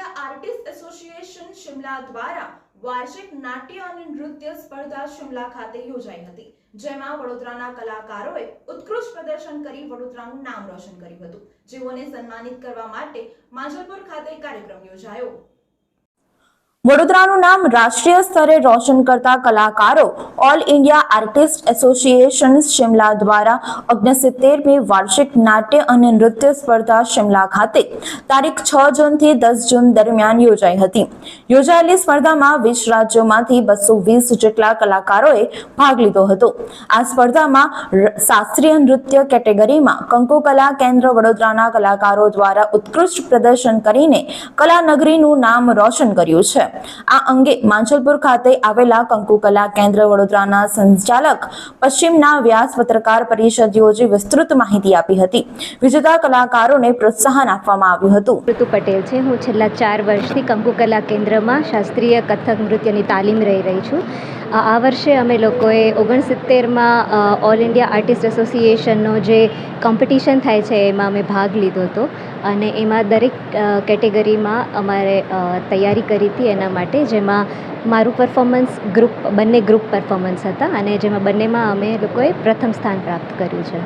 India artist association Shimla દ્વારા વાર્ષિક નાટ્ય અને નૃત્ય સ્પર્ધા શિમલા ખાતે યોજાઈ હતી, જેમાં વડોદરાના કલાકારોએ ઉત્કૃષ્ટ પ્રદર્શન કરી વડોદરાનું નામ રોશન કર્યું હતું. જેઓને સન્માનિત કરવા માટે માંજલપુર ખાતે કાર્યક્રમ યોજાયો. વડોદરાનું નામ રાષ્ટ્રીય સ્તરે રોશન કરતા કલાકારો all India artist association Shimla દ્વારા ઓગણસિત્તેરમી વાર્ષિક નાટ્ય અને નૃત્ય સ્પર્ધા શિમલા ખાતે તારીખ છ જૂનથી દસ જૂન દરમિયાન યોજાઈ હતી. યોજાયેલી સ્પર્ધામાં વીસ રાજ્યોમાંથી બસો વીસ જેટલા કલાકારોએ ભાગ લીધો હતો. આ સ્પર્ધામાં શાસ્ત્રીય નૃત્ય કેટેગરીમાં કંકુકલા કેન્દ્ર વડોદરાના કલાકારો દ્વારા ઉત્કૃષ્ટ પ્રદર્શન કરીને કલાનગરીનું નામ રોશન કર્યું છે. આ અંગે માંચલપુર ખાતે આવેલા કંકુકલા કેન્દ્ર વડોદરાના સંચાલક પશ્ચિમના વ્યાસ પત્રકાર પરિષદ યોજી વિસ્તૃત માહિતી આપી હતી. વિજેતા કલાકારોને પ્રોત્સાહન આપવામાં આવ્યું હતું. ઋતુ પટેલ છે. હું છેલ્લા ચાર વર્ષથી કંકુકલા કેન્દ્રમાં શાસ્ત્રીય કથક, નૃત્યની તાલીમ રહી રહી છું. આ વર્ષે અમે લોકોએ ઓગણસિત્તેરમાં ઓલ ઇન્ડિયા આર્ટિસ્ટ એસોસિએશનનો જે કોમ્પિટિશન થાય છે, એમાં અમે ભાગ લીધો હતો. અને એમાં દરેક કેટેગરીમાં અમારે તૈયારી કરી હતી એના માટે જેમાં મારું પરફોર્મન્સ ગ્રુપ બંને ગ્રુપ પરફોર્મન્સ હતા અને જેમાં બંનેમાં અમે લોકોએ પ્રથમ સ્થાન પ્રાપ્ત કર્યું છે?